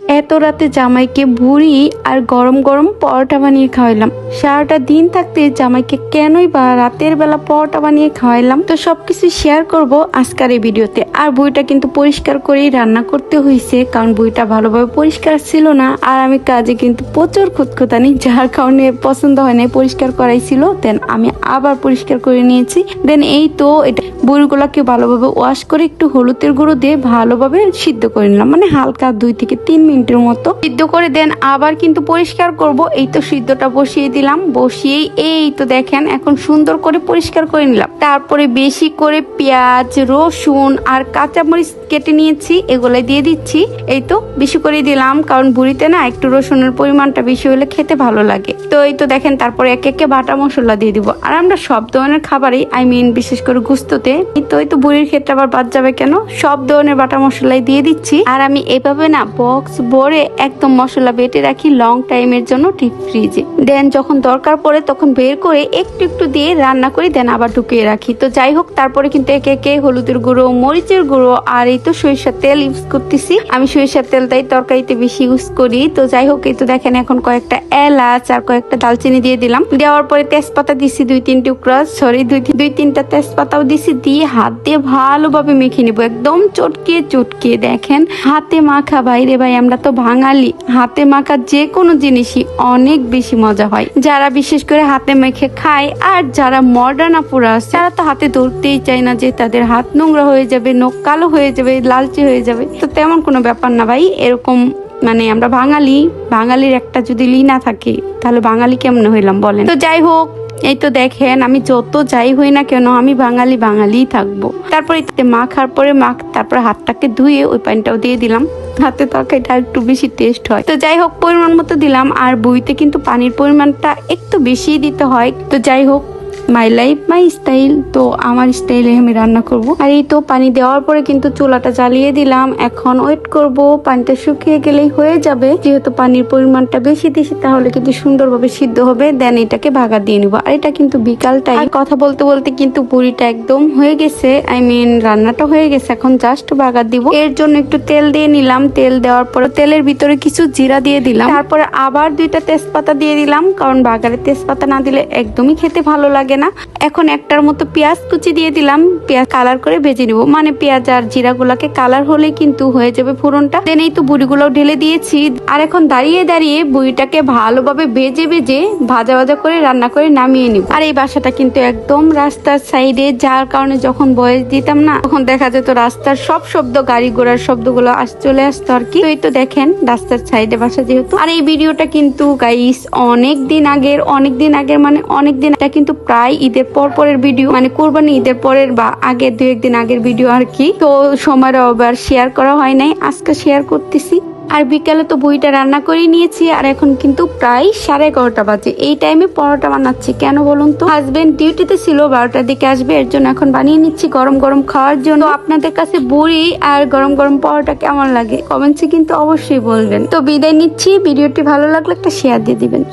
এত রাতে জামাইকে বুড়ি আর গরম গরম পরোটা বানিয়ে খাওয়াইলাম। সারাটা দিন থাকতে জামাইকে কেনই বা রাতের বেলা পরোটা বানিয়ে খাওয়াইলাম। তো সবকিছু শেয়ার করব আজকের এই ভিডিওতে। আর বইটা কিন্তু পরিষ্কার করেই রান্না করতে হয়েছে কারণ বইটা ভালোভাবে পরিষ্কার ছিল না। আর আমি কাজে কিন্তু প্রচুর খুঁতখুতানি, যার কারণে পছন্দ হয় না পরিষ্কার করাই ছিল। দেন আমি আবার পরিষ্কার করে নিয়েছি। দেন এই তো এটা বড়িগুলোকে ভালোভাবে ওয়াশ করে একটু হলুদের গুঁড়ো দিয়ে ভালোভাবে সিদ্ধ করে নিলাম। মানে হালকা দুই থেকে তিন মিনিটের মতো সিদ্ধ করে দেন। আবার কিন্তু পরিষ্কার করব। এই তো সিদ্ধটা বসিয়ে দিলাম। বসিয়েই এই তো দেখেন, এখন সুন্দর করে পরিষ্কার করে নিলাম। তারপরে বেশি করে পেঁয়াজ, রসুন আর কাঁচামরিচ কেটে নিয়েছি। এগুলো দিয়ে দিচ্ছি। এই তো বেশি করে দিলাম। কারণ বুড়িতে না একটু রসুনের পরিমাণটা বেশি হলে খেতে ভালো লাগে। তো এই তো দেখেন, তারপরে একে একে বাটা মশলা দিয়ে দিব। আর আমরা সব ধরনের খাবারই আই মিন বিশেষ করে গুস্ততে তো, এই তো বুড়ির ক্ষেত্রে আবার বাদ যাবে কেন? সব ধরনের বাটা মশলাই দিয়ে দিচ্ছি। আর আমি এভাবে না বক্স ভরে একদম মশলা বেটে রাখি লং টাইমের জন্য ডিপ ফ্রিজে দেন যখন দরকার পড়ে তখন বের করে একটু একটু দিয়ে রান্না করি দেন আবার ঢুকিয়ে রাখি। তো যাই হোক, তারপরে কিন্তু একে একে হলুদের গুঁড়ো, মরিচের গুঁড়ো আর এই তো সরিষার তেল ইউজ করতেছি। আমি সরিষার তেলটাই তরকারিতে বেশি ইউজ করি। তো যাই হোক, এই তো দেখেন এখন কয়েকটা এলাচ আর কয়েকটা দালচিনি দিয়ে দিলাম। দেওয়ার পরে তেজপাতা দিছি দুই তিন টুকরা সরি দুই দুই তিনটা তেজপাতাও দিছি। দিয়ে হাত দিয়ে ভালোভাবে মেখে নিব। একদম চটকিয়ে চটকিয়ে দেখেন। হাতে মাখা, বাইরে ভাই, আমরা তো বাঙালি। হাতে মাখা যে কোনো জিনিসই অনেক বেশি মজা হয়। যারা বিশেষ করে হাতে মেখে খায়, আর যারা মডার্ন আপুরা আছে, তারা তো হাতে ধরতেই চায় না যে তাদের হাত নোংরা হয়ে যাবে, নখ কালো হয়ে যাবে, লালচে হয়ে যাবে। তো তেমন কোনো ব্যাপার না ভাই, এরকম মানে আমরা বাঙালি, বাঙালির একটা যদি লি না থাকে, তাহলে বাঙালি কেমন হইলাম বলেন? তো যাই হোক এই তো দেখেন, আমি যত যাই হই না কেন, আমি বাঙালি বাঙালিই থাকব। তারপরে এতে মাখার পরে মাখ, তারপরে হাতটাকে ধুয়ে ওই পানিটাও দিয়ে দিলাম। হাতে তরকারিটা একটু বেশি টেস্ট হয়। তো যাই হোক, পরিমাণ মতো দিলাম, আর বইতে কিন্তু পানির পরিমাণটা একটু বেশি দিতে হয়। তো যাই হোক মাই লাইফ মাই স্টাইল তো আমার স্টাইলে আমি রান্না করব। আর এই তো পানি দেওয়ার পরে কিন্তু চুলাটা জ্বালিয়ে দিলাম। এখন ওয়েট করব, পানিটা শুকিয়ে গেলেই হয়ে যাবে। যেহেতু পানির পরিমাণটা বেশি দিছি, তাহলে কিন্তু সুন্দরভাবে সিদ্ধ হবে। দেন এটাকে ভাগা দিয়ে নিব। আর এটা কিন্তু বিকালটাই কথা বলতে বলতে কিন্তু পুরিটা একদম হয়ে গেছে। আই মিন রান্নাটা হয়ে গেছে। এখন জাস্ট ভাগা দিব। এর জন্য একটু তেল দিয়ে নিলাম। তেল দেওয়ার পরে তেলের ভিতরে কিছু জিরা দিয়ে দিলাম। তারপরে আবার দুইটা তেজপাতা দিয়ে দিলাম। কারণ বাগারে তেজপাতা না দিলে একদমই খেতে ভালো লাগে না। এখন একটার মতো পেঁয়াজ কুচি দিয়ে দিলাম। পেঁয়াজ কালার করে ভেজে নিব। মানে পেঁয়াজ আর জিরা গুলাকে কালার হলে কিন্তু হয়ে যাবে ফোড়নটা। দেন এই তো বুড়িগুলো ঢেলে দিয়েছি। আর এখন দাঁড়িয়ে দাঁড়িয়ে বুড়িটাকে ভালোভাবে ভেজে ভেজে ভাজা ভাজা করে রান্না করে নামিয়ে নিব। আর এই বাসাটা কিন্তু একদম রাস্তার সাইডে। যার কারণে যখন বয়স দিতাম না, তখন দেখা যেত রাস্তার সব শব্দ, গাড়ি ঘোড়ার শব্দগুলো আস চলে আসতো আর কি। তো দেখেন রাস্তার সাইডে বাসা যেহেতু। আর এই ভিডিওটা কিন্তু গাইস অনেক দিন আগের অনেক দিন আগের মানে অনেক দিন এটা কিন্তু প্রায় ঈদের পর পরের ভিডিও মানে কোরবানি ঈদের পরের বা আগের দু একদিন আগের ভিডিও আর কি। তো সময়টা আবার শেয়ার করা হয় নাই, আজকে শেয়ার করতেছি। আর বিকালে তো বইটা রান্না করে নিয়েছি, আর এখন কিন্তু প্রায় সাড়ে এগারোটা বাজে। এই টাইমে পরোটা বানাচ্ছি, কেন বলুন তো? হাজবেন্ড ডিউটিতে ছিল, বারোটার দিকে আসবে, এর জন্য এখন বানিয়ে নিচ্ছি গরম গরম খাওয়ার জন্য। আপনাদের কাছে বড়ি আর গরম গরম পরোটা কেমন লাগে? কমেন্টসে কিন্তু অবশ্যই বলবেন। তো বিদায় নিচ্ছি, ভিডিওটি ভালো লাগলে একটা শেয়ার দিয়ে দিবেন।